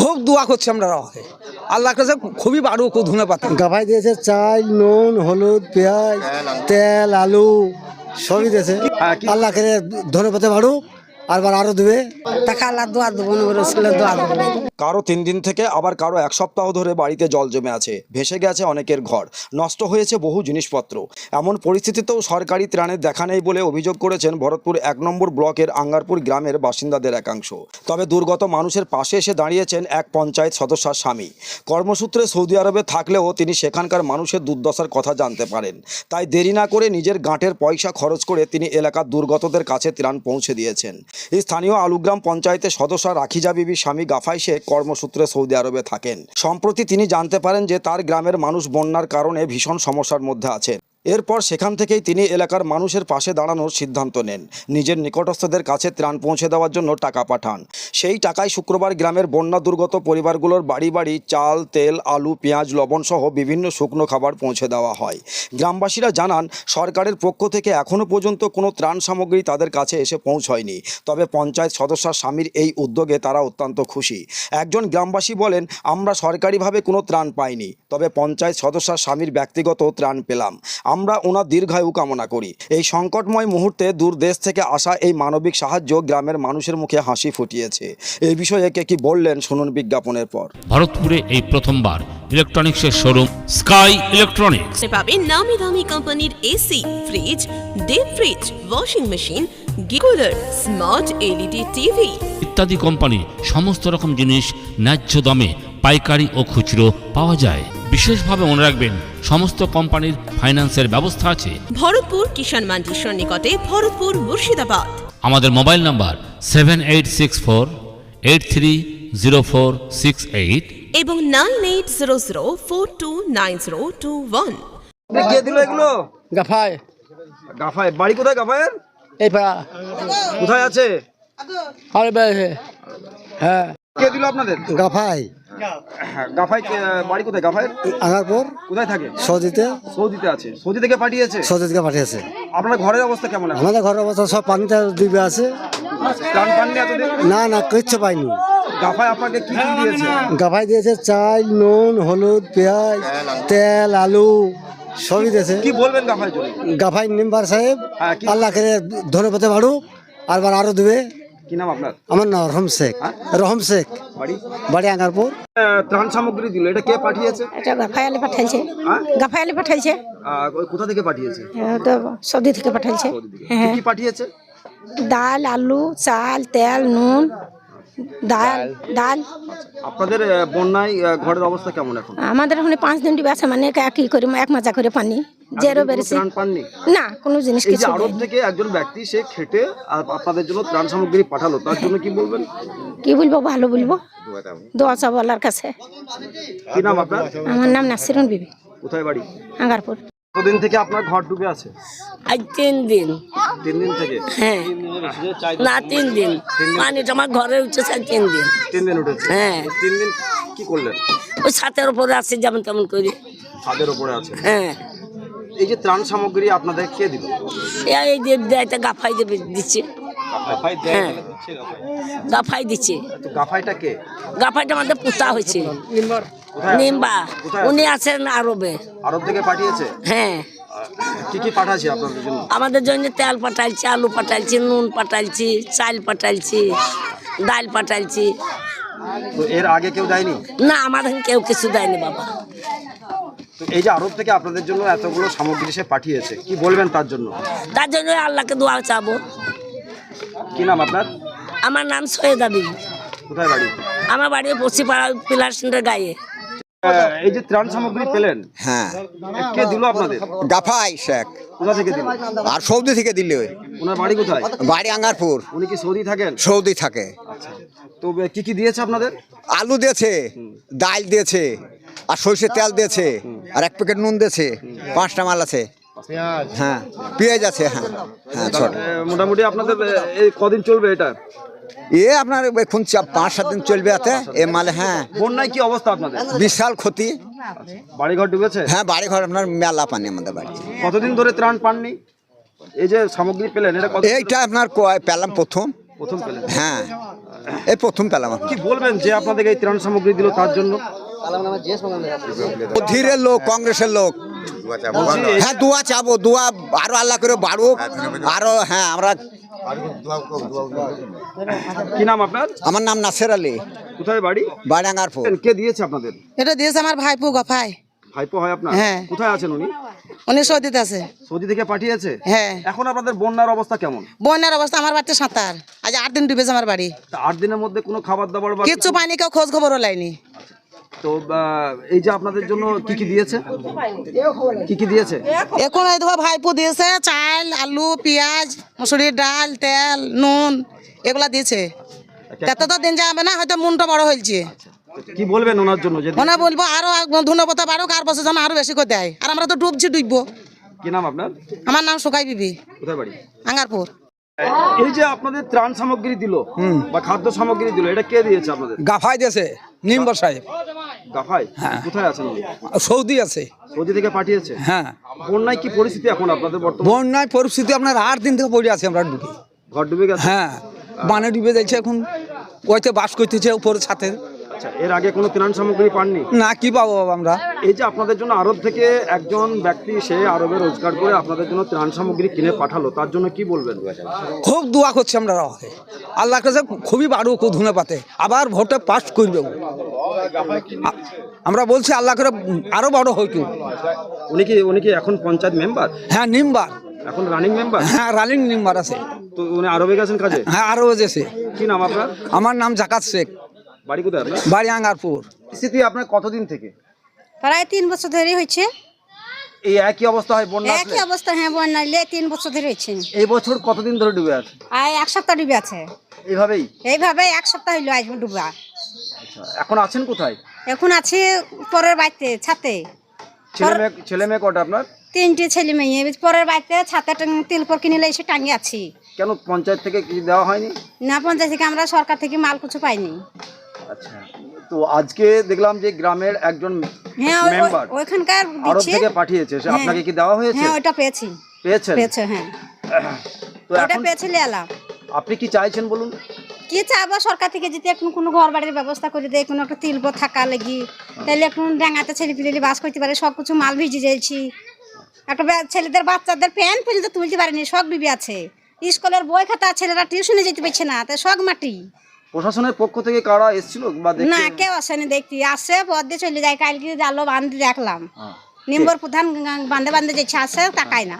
খুব দোয়া করছি আমরা রাওকে আল্লাহ কাছে খুবই বাড়ু খুব ধুনে পাতা গাভাই দিয়েছে চাল নুন হলুদ পেঁয়াজ তেল আলু সবই দিয়েছে। আল্লাহ করে ধনে পাতে বাড়ু আরবার আরও দেবে। টাকা আল্লাহ দোয়া দেবো দোয়া দেবো। কারও তিন দিন থেকে আবার কারও এক সপ্তাহ ধরে বাড়িতে জল জমে আছে। ভেসে গেছে অনেকের ঘর। নষ্ট হয়েছে বহু জিনিসপত্র। এমন পরিস্থিতিতেও সরকারি ত্রাণের দেখা নেই বলে অভিযোগ করেছেন ভরতপুর এক নম্বর ব্লকের আঙ্গারপুর গ্রামের বাসিন্দাদের একাংশ। তবে দুর্গত মানুষের পাশে এসে দাঁড়িয়েছেন এক পঞ্চায়েত সদস্যার স্বামী। কর্মসূত্রে সৌদি আরবে থাকলেও তিনি সেখানকার মানুষের দুর্দশার কথা জানতে পারেন। তাই দেরি না করে নিজের গাঁটের পয়সা খরচ করে তিনি এলাকার দুর্গতদের কাছে ত্রাণ পৌঁছে দিয়েছেন। স্থানীয় আলুগ্রাম পঞ্চায়েতের সদস্য রাখিজা বিবি স্বামী গাফাই শেখ কর্মসূত্রে সৌদি আরবে থাকেন। সম্প্রতি তিনি জানতে পারেন যে তার গ্রামের মানুষ বন্যার কারণে ভীষণ সমস্যার মধ্যে আছেন। এরপর সেখান থেকেই তিনি এলাকার মানুষের পাশে দাঁড়ানোর সিদ্ধান্ত নেন। নিজের নিকটস্থদের কাছে ত্রাণ পৌঁছে দেওয়ার জন্য টাকা পাঠান। সেই টাকায় শুক্রবার গ্রামের বন্যা দুর্গত পরিবারগুলোর বাড়ি বাড়ি চাল, তেল, আলু, পেঁয়াজ, লবণ সহ বিভিন্ন শুকনো খাবার পৌঁছে দেওয়া হয়। গ্রামবাসীরা জানান, সরকারের পক্ষ থেকে এখনও পর্যন্ত কোনো ত্রাণ সামগ্রী তাদের কাছে এসে পৌঁছয়নি। তবে পঞ্চায়েত সদস্যার স্বামীর এই উদ্যোগে তারা অত্যন্ত খুশি। একজন গ্রামবাসী বলেন, আমরা সরকারিভাবে কোনো ত্রাণ পাইনি, তবে পঞ্চায়েত সদস্যার স্বামীর ব্যক্তিগত ত্রাণ পেলাম। আমরা ওনার দীর্ঘায়ু কামনা করি। এই সংকটময় মুহূর্তে দূর দেশ থেকে আসা এই মানবিক সাহায্য গ্রামের মানুষের মুখে হাসি ফুটিয়েছে। এই বিষয়ে কে কি বললেন শুনুন বিজ্ঞাপনের পর। ভারতপুরে এই প্রথমবার ইলেকট্রনিক্সের শোরুম স্কাই ইলেকট্রনিক্স। পাবেন নামি দামি কোম্পানির AC fridge deep fridge washing machine গিকুলার smart LED TV ইত্যাদি কোম্পানির সমস্ত রকম জিনিস ন্যায্য দামে পাইকারি ও খুচরো পাওয়া যায়। বিশেষভাবে মনে রাখবেন সমস্ত কোম্পানির ফাইন্যান্সের ব্যবস্থা আছে। ভরতপুর কিষাণ মান্ডির সন্নিকটে ভরতপুর মুর্শিদাবাদ। আমাদের mobile number seven eight six four eight three zero four six eight. এবং nine eight zero zero four two nine zero two one. কে দিল এগুলো? গাফাই গাফায়। বাড়ি কোথায় গাফায়ের? এই পাড়া। কোথায় আছে? আরে হ্যাঁ। কে দিল আপনাদের? গাফাই বাড়ি কোথায়? গাফায়ের আগারপুর। কোথায় থাকে? সৌদিতে। সৌদিতে আছে। সৌদি থেকে পাঠিয়েছে? সৌদি থেকে পাঠিয়েছে। আপনার ঘরের অবস্থা কেমন আমাদের ঘরের অবস্থা সব পানিতে আছে। ত্রাণ পাননি এতদিন? না না কিচ্ছু পাইনি। গাফায় আপনাকে কি কি দিয়েছে? দিয়েছে চাল নুন হলুদ পেঁয়াজ তেল আলু সবই দিয়েছে। কি বলবেন গাফায় চলে গাভাই মেম্বার সাহেব হ্যাঁ, আল্লাহ করে পাতে বাড়ু আরবার আরও দেবে কি নাম আপনার? আমার নাম রহম শেখ। রহম শেখ। বাড়ি? বাড়ি আঙ্গারপুর। ত্রাণ সামগ্রী দিল এটা কে পাঠিয়েছে? এটা গাফায়ালে পাঠাইছে। হ্যাঁ? পাঠাইছে। কোথা থেকে পাঠিয়েছে? তো সৌদি থেকে পাঠাইছে। হ্যাঁ কি কি পাঠিয়েছে? ডাল আলু চাল তেল নুন। ডাল ডাল। আপনাদের বন্যায় ঘরের অবস্থা কেমন এখন? আমাদের ওখানে পাঁচ দিন ডিবে আছে মানে কা- কি করে এক মাজা করে পানি। জেরো বেড়েছে না কোনো জিনিস কিছু আরব থেকে একজন ব্যক্তি সে খেটে আপনাদের জন্য ত্রাণ সামগ্রী পাঠালো তার জন্য কি বলবেন? কি বলব ভালো বলব। দোয়া চাবো আল্লাহর কাছে। কি নাম আপনার? আমার নাম নাসিরুন বিবি। কোথায় বাড়ি? আঙ্গারপুর। কতদিন থেকে আপনার ঘর ডুবে আছে? আজ তিন দিন। তিন দিন থেকে? হ্যাঁ। না তিন দিন। পানিটা আমার ঘরে উঠেছে আজ তিন দিন। তিন দিন উঠেছে? হ্যাঁ। তিন দিন কি করলেন? ওই ছাতের উপরে আছে যেমন তেমন করি। ছাদের উপরে আছে। হ্যাঁ। এই যে ত্রাণ সামগ্রী আপনাদের কে দিল? এই- যে দেয়টা গাফাই দেবে দিচ্ছে। হ্যাঁ। গাফাই। দিচ্ছে। তো গাফাইটা কে? গাফাইটা আমাদের পুতা হয়েছে। নিম্বা। উনি আছেন আরবে। আরব থেকে পাঠিয়েছে? হ্যাঁ। কি কি আপনাদের জন্য? আমাদের জন্য তেল পাঠাইছি আলু পাঠাইছি নুন পাঠাইছি চাল পাঠাইছি ডাল পাঠাইছি। তো এর আগে কেউ দেয়নি? না আমাদের কেউ কিছু দেয়নি বাবা। তো এই যে আরব থেকে আপনাদের জন্য এতগুলো সামগ্রী সে পাঠিয়েছে কি বলবেন তার জন্য? তার জন্য আল্লাহকে দোয়া চাবো। কি নাম আপনার? আমার নাম সৈয়দা বিবি কোথায় বাড়ি? আমার বাড়ি পশ্চিমপাড়া পিলার সেন্টার গায়ে। এই যে ত্রাণ সামগ্রী পেলেন হ্যাঁ। কে দিল আপনাদের? গাফাই শেখ। কোথা থেকে দিল? আর সৌদি থেকে দিলে ওনার বাড়ি কোথায়? বাড়ি আঙ্গারপুর। উনি কি সৌদি থাকেন? সৌদি থাকে। আচ্ছা। তো কি কি দিয়েছে আপনাদের? আলু দিয়েছে ডাল দিয়েছে আর সরষের তেল দিয়েছে আর এক প্যাকেট নুন দিয়েছে পাঁচটা মাল আছে। হ্যাঁ পেঁয়াজ আছে হ্যাঁ হ্যাঁ মোটামুটি আপনাদের এই কদিন চলবে এটা? এ আপনার এখন পাঁচ সাত দিন চলবে এতে এ মালে হ্যাঁ। বন্যায় কি অবস্থা আপনাদের? বিশাল ক্ষতি। বাড়িঘর ডুবেছে? হ্যাঁ বাড়ি ঘর আপনার মেলা পানি আমাদের বাড়ি। কতদিন ধরে ত্রাণ পাননি? এই যে সামগ্রী পেলেন এটা এইটা আপনার কয় পেলাম প্রথম। প্রথম পেলেন। হ্যাঁ এই প্রথম পেলাম। কি বলবেন যে আপনাদের এই ত্রাণ সামগ্রী দিল তার জন্য? ধীরের লোক কংগ্রেসের লোক। হ্যাঁ দোয়া চাবো দোয়া আরও আল্লাহ করে বাড়ুক। আরও হ্যাঁ আমরা কি নাম আপনার? আমার নাম নাসের আলী। কোথায় বাড়ি? বাডাঙ্গারপুর। কে দিয়েছে আপনাদের? এটা দিয়েছে আমার ভাইপু গফায় ভাইপো হয় আপনার? হ্যাঁ। কোথায় আছেন উনি? উনি সৌদিতে আছে। সৌদি থেকে পাঠিয়েছে? হ্যাঁ। এখন আপনাদের বন্যার অবস্থা কেমন? বন্যার অবস্থা আমার বাড়িতে সাঁতার। আজ আট দিন ডুবেছে আমার বাড়ি। আট দিনের মধ্যে কোনো খাবার দাবার বা কিচ্ছু পাইনি কেউ খোঁজ খবরও লাইনি। তো এই যে আপনাদের জন্য কি কি দিয়েছে? কি কি দিয়েছে? এখন এই ভাইপু দিয়েছে চাল আলু পেঁয়াজ মুসুরির ডাল তেল নুন এগুলা দিয়েছে। তাতে তো দিন যাবে না হয়তো মনটা বড় হয়েছে। কি বলবেন ওনার জন্য? ওনা বলব আরও ধন্যবাদ আর বছর যেন আরও বেশি করে দেয়। আর আমরা তো ডুবছি ডুববো। কি নাম আপনার? আমার নাম সুকাই বিবি। কোথায় বাড়ি? আঙ্গারপুর। এই যে আপনাদের ত্রাণ সামগ্রী দিল বা খাদ্য সামগ্রী দিল এটা কে দিয়েছে আপনাদের? গাফাই দিয়েছে নিম্বর সাহেব। গাফাই? কোথায় আছেন সৌদি আছে। সৌদি থেকে পাঠিয়েছে? হ্যাঁ। বন্যায় কি পরিস্থিতি এখন আপনাদের বর্তমান? বন্যায় পরিস্থিতি আপনার আট দিন থেকে পড়ে আছি আমরা ডুবে। ঘর ডুবে গেছে? হ্যাঁ। বানে ডুবে যাচ্ছে এখন ওইতে বাস করতেছে উপরে ছাতে আচ্ছা এর আগে কোনো ত্রাণ সামগ্রী পাননি? না কি পাবো বাবা আমরা? এই যে আপনাদের জন্য আরব থেকে একজন ব্যক্তি সে আরবে রোজগার করে আপনাদের জন্য ত্রাণ সামগ্রী কিনে পাঠালো তার জন্য কি বলবেন? খুব দোয়া করছি আমরা আল্লাহ কাছে খুবই বাড়ুক ধুনে পাতে আবার ভোটে পাস করবে আমরা বলছি আল্লাহ করে আরও বড় হই কেউ উনি কি উনি কি এখন পঞ্চায়েত মেম্বার? হ্যাঁ নিম্বার। এখন রানিং মেম্বার? হ্যাঁ রানিং নিম্বার আছে। তো উনি আরবে গেছেন কাজে? হ্যাঁ আরও যেছে কি নাম আপনার? আমার নাম জাকাত শেখ। বাড়ি কোথায় আপনার? বাড়ি আঙ্গারপুর। স্থিতি আপনার কতদিন থেকে? প্রায় তিন বছর ধরে হয়েছে। এই একই অবস্থা হয় বন্যা আসলে? একই অবস্থা হ্যাঁ বন্যালে তিন বছর ধরে হয়েছে। এই বছর কতদিন ধরে ডুবে আছে? আর এক সপ্তাহ ডুবে আছে। এইভাবেই? এইভাবে এক সপ্তাহ হইল আজ ডুবা। আচ্ছা এখন আছেন কোথায়? এখন আছি পরের বাড়িতে ছাতে। ছেলে মেয়ে ছেলে মেয়ে কটা আপনার? তিনটে ছেলে মেয়ে। পরের বাড়িতে ছাতে টাং- তিলপর কিনে এসে টাঙিয়ে আছি। কেন পঞ্চায়েত থেকে কিছু দেওয়া হয়নি? না পঞ্চায়েত থেকে আমরা সরকার থেকে মাল কিছু পাইনি। আচ্ছা। তো আজকে দেখলাম যে গ্রামের একজন হ্যাঁ ওই- মেম্বার ওই- ওইখানকার আরব দিচ্ছে থেকে পাঠিয়েছে। সে হ্যাঁ। আপনাকে কি দেওয়া হয়েছে? হ্যাঁ ওইটা পেয়েছি। পেয়েছেন? পেয়েছে হ্যাঁ। তো ওটা এখন পেয়েছে আপনি কি চাইছেন বলুন? কি চাবো? সরকার থেকে যদি এখন কোনো ঘর বাড়ির ব্যবস্থা করে দেয় কোনো একটা তিলব থাকা লাগি তাহলে এখন ডাঙাতে ছেলে পিলেলি বাস করতে পারে সব কিছু মাল ভিজে যাইছি। একটা বা- ছেলেদের বাচ্চাদের প্যান্ট পর্যন্ত তুলতে পারেনি সব ডুবে আছে। স্কুলের বই খাতা ছেলেরা টিউশনে যেতে পারছে না তাই সব মাটি। প্রশাসনের পক্ষ থেকে কারা এসেছিল বা দেখতে? না কেউ আসেনি দেখতে। আসে পথ দিয়ে চলে যায়। কালকে জালো বান্ধে দেখলাম। নিম্বর প্রধান গা- বান্ধে বান্ধে যাচ্ছে আসে তাকায় না।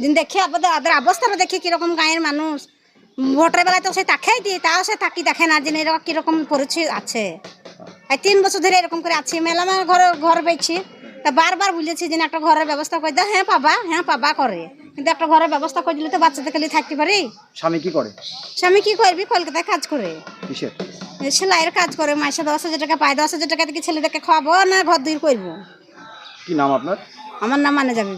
দিন দেখি আমাদের ওদের অবস্থাটা দেখি কীরকম গায়ের মানুষ। ভোটের বেলায় তো সে তাকাই দিই তাও সে তাকি দেখে না যে এরকম কীরকম পরিচয় আছে। এই তিন বছর ধরে এরকম করে আছি। মেলা মেলা ঘরে ঘর পেয়েছি তা বারবার বুঝেছি যে একটা ঘরের ব্যবস্থা করে দাও। হ্যাঁ পাবা হ্যাঁ পাবা করে। কিন্তু একটা ঘরের ব্যবস্থা করে দিলে তো বাচ্চাদের খালি থাকতে পারি। স্বামী কি করে? স্বামী কি করবি? কলকাতায় কাজ করে। কিসের? সেলাইয়ের কাজ করে মাসে দশ হাজার টাকা পায়। দশ হাজার টাকা থেকে ছেলেদেরকে খাওয়াবো না ঘর দূর করব। কি নাম আপনার? আমার নাম মানে যাবে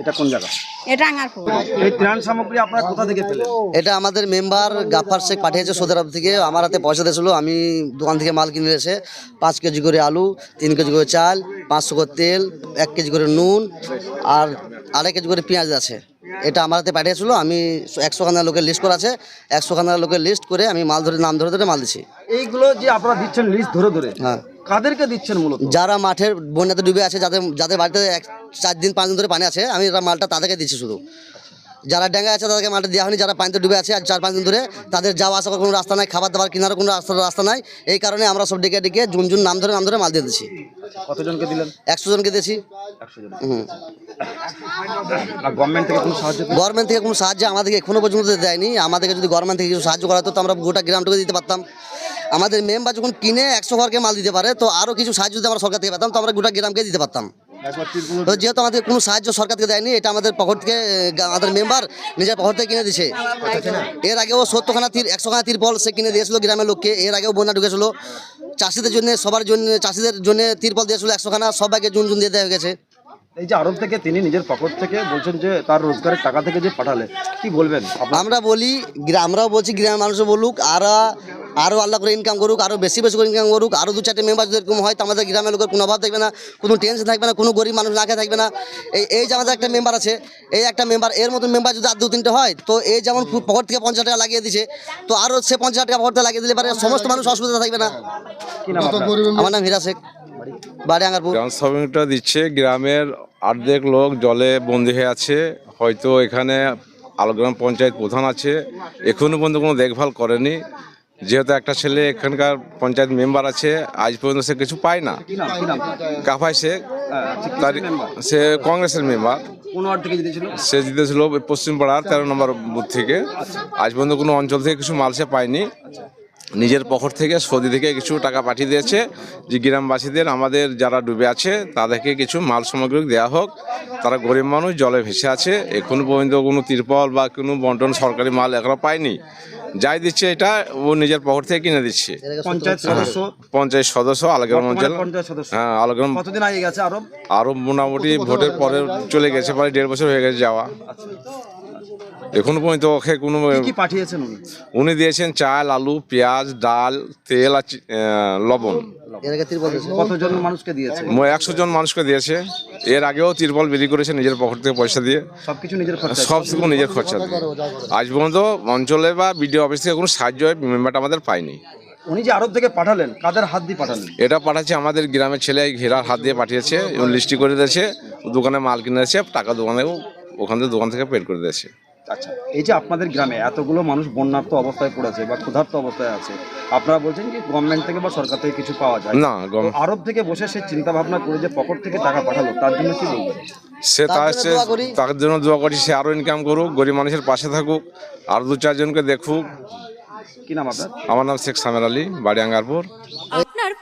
এটা কোন জায়গা? এটা আঙ্গারপুর এই ত্রাণ সামগ্রী আপনারা কোথা থেকে পেলেন? এটা আমাদের মেম্বার গাফার শেখ পাঠিয়েছে সৌদি আরব থেকে। আমার হাতে পয়সা দিয়েছিল আমি দোকান থেকে মাল কিনে এসে পাঁচ কেজি করে আলু তিন কেজি করে চাল পাঁচশো করে তেল এক কেজি করে নুন আর আড়াই কেজি করে পেঁয়াজ আছে। এটা আমার হাতে পাঠিয়েছিল আমি একশো খানা লোকের লিস্ট করা আছে। একশো খানা লোকের লিস্ট করে আমি মাল ধরে নাম ধরে ধরে মাল দিচ্ছি। এইগুলো যে আপনারা দিচ্ছেন লিস্ট ধরে ধরে হ্যাঁ। কাদেরকে দিচ্ছেন মূলত? যারা মাঠের বন্যাতে ডুবে আছে যাদের যাদের বাড়িতে এক চার দিন পাঁচ দিন ধরে পানি আছে আমি মালটা তাদেরকে দিচ্ছি শুধু। যারা ডেঙ্গা আছে তাদেরকে মালটা দেওয়া হয়নি যারা পানিতে ডুবে আছে আর চার পাঁচ দিন ধরে তাদের যাওয়া আসা করার কোনো রাস্তা নাই খাবার দাবার কেনার কোনো রাস্তা রাস্তা নাই। এই কারণে আমরা সব ডেকে ডেকে জুন জুন নাম ধরে নাম ধরে মাল দিয়ে দিচ্ছি। কতজনকে দিলেন? একশো জনকে দিয়েছি? গভর্নমেন্ট থেকে কোনো সাহায্য আমাদেরকে এখনও পর্যন্ত দেয়নি। আমাদেরকে যদি গভর্নমেন্ট থেকে কিছু সাহায্য করা হতো তো আমরা গোটা গ্রামটুকু দিতে পারতাম। আমাদের মেম্বার যখন কিনে একশো ঘরকে মাল দিতে পারে তো আরও কিছু সাহায্য যদি আমরা সরকার থেকে পেতাম তো আমরা গোটা গ্রামকে দিতে পারতাম। তো যেহেতু আমাদের কোনো সাহায্য সরকার থেকে দেয়নি এটা আমাদের পকেট থেকে আমাদের মেম্বার নিজের পকেট থেকে কিনে দিছে। এর আগেও সত্তরখানা তীর একশোখানা তিরপল সে কিনে দিয়েছিল গ্রামের লোককে। এর আগেও বন্যা ঢুকেছিল। চাষিদের জন্য সবার জন্য চাষিদের জন্য তিরপল দিয়েছিল একশোখানা সবাইকে জুন জুন দিয়ে দেওয়া হয়ে গেছে। এই যে আরব থেকে তিনি নিজের পকেট থেকে বলছেন যে তার রোজগারের টাকা থেকে যে পাঠালে কি বলবেন? আমরা বলি আমরাও বলছি গ্রামের মানুষও বলুক আর আরও আল্লাহ করে ইনকাম করুক আরও বেশি বেশি করে ইনকাম করুক আরও দু চারটে মেম্বার যদি এরকম হয় তো আমাদের গ্রামের লোকের কোনো অভাব থাকবে না কোনো টেনশন থাকবে না কোনো গরিব মানুষ না খেয়ে থাকবে না। এই এই যে আমাদের একটা মেম্বার আছে এই একটা মেম্বার এর মতন মেম্বার যদি আর দু তিনটে হয় তো এই যেমন পকেট থেকে পঞ্চাশ টাকা লাগিয়ে দিছে তো আরও সে পঞ্চাশ টাকা পকেট থেকে লাগিয়ে দিলে পারে সমস্ত মানুষ অসুবিধা থাকবে না। কি আমার নাম হীরা শেখ বাড়ি আঙ্গারপুর। দিচ্ছে গ্রামের অর্ধেক লোক জলে বন্দি হয়ে আছে হয়তো এখানে আলোগ্রাম পঞ্চায়েত প্রধান আছে এখনও পর্যন্ত কোনো দেখভাল করেনি। যেহেতু একটা ছেলে এখানকার পঞ্চায়েত মেম্বার আছে আজ পর্যন্ত সে কিছু পায় না। কি নাম? কি নাম? কাফাই শেখ হ্যাঁ, তার সে কংগ্রেসের মেম্বার। সে জিতেছিল পশ্চিমপাড়ার তেরো নম্বর বুথ থেকে। আজ পর্যন্ত কোনো অঞ্চল থেকে কিছু মাল সে পায়নি। নিজের পকেট থেকে সৌদি থেকে কিছু টাকা পাঠিয়ে দিয়েছে। যে গ্রামবাসীদের আমাদের যারা ডুবে আছে তাদেরকে কিছু মাল সামগ্রী দেওয়া হোক। তারা গরিব মানুষ জলে ভেসে আছে। এখনও পর্যন্ত কোনো তিরপল বা কোনো বন্টন সরকারি মাল এখনও পায়নি। যাই দিচ্ছে এটা ও নিজের পকেট থেকে কিনে দিচ্ছে। পঞ্চায়েত সদস্য? পঞ্চায়েত সদস্য আলাগ্রাম অঞ্চল পঞ্চায়েত হ্যাঁ আলাগ্রাম কতদিন আগে গেছে আরও আরও মোটামুটি ভোটের পরে চলে গেছে প্রায় দেড় বছর হয়ে গেছে যাওয়া। এখনও পর্যন্ত ওকে কোনো কি পাঠিয়েছেন উনি? উনি দিয়েছেন চাল আলু পেঁয়াজ ডাল তেল আর লবণ। এর আগে তিরপল দিয়েছে। কতজন মানুষকে দিয়েছে একশো জন মানুষকে দিয়েছে। এর আগেও তিরপল বিলি করেছে নিজের পকেট থেকে পয়সা দিয়ে। সবকিছু নিজের খরচা সব কিছু নিজের খরচা দিয়ে। আজ পর্যন্ত অঞ্চলে বা বিডিও অফিস থেকে কোনো সাহায্য মেম্বারটা আমাদের পায়নি। উনি যে আরব থেকে পাঠালেন কাদের হাত দিয়ে পাঠালেন? এটা পাঠাচ্ছে আমাদের গ্রামের ছেলে ঘেরার হাত দিয়ে পাঠিয়েছে। লিস্টি করে দিয়েছে দোকানে মাল কিনেছে টাকা দোকানেও ওখান থেকে দোকান থেকে পেড করে দিয়েছে। আচ্ছা এই যে আপনাদের গ্রামে এতগুলো মানুষ বন্যার্ত অবস্থায় পড়েছে বা ক্ষুধার্ত অবস্থায় আছে আপনারা বলছেন কি গভর্নমেন্ট থেকে বা সরকার থেকে কিছু পাওয়া যায়? না আরব থেকে বসে সে চিন্তা ভাবনা করে যে পকেট থেকে টাকা পাঠালো তার জন্য কি বলবেন? সে তার তার জন্য সে দোয়া করি। তার জন্য দোয়া করি সে আরও ইনকাম করুক গরিব মানুষের পাশে থাকুক আর দু চারজনকে দেখুক। কি নাম আপনার? আমার নাম শেখ সামের আলী বাড়ি আঙ্গারপুর।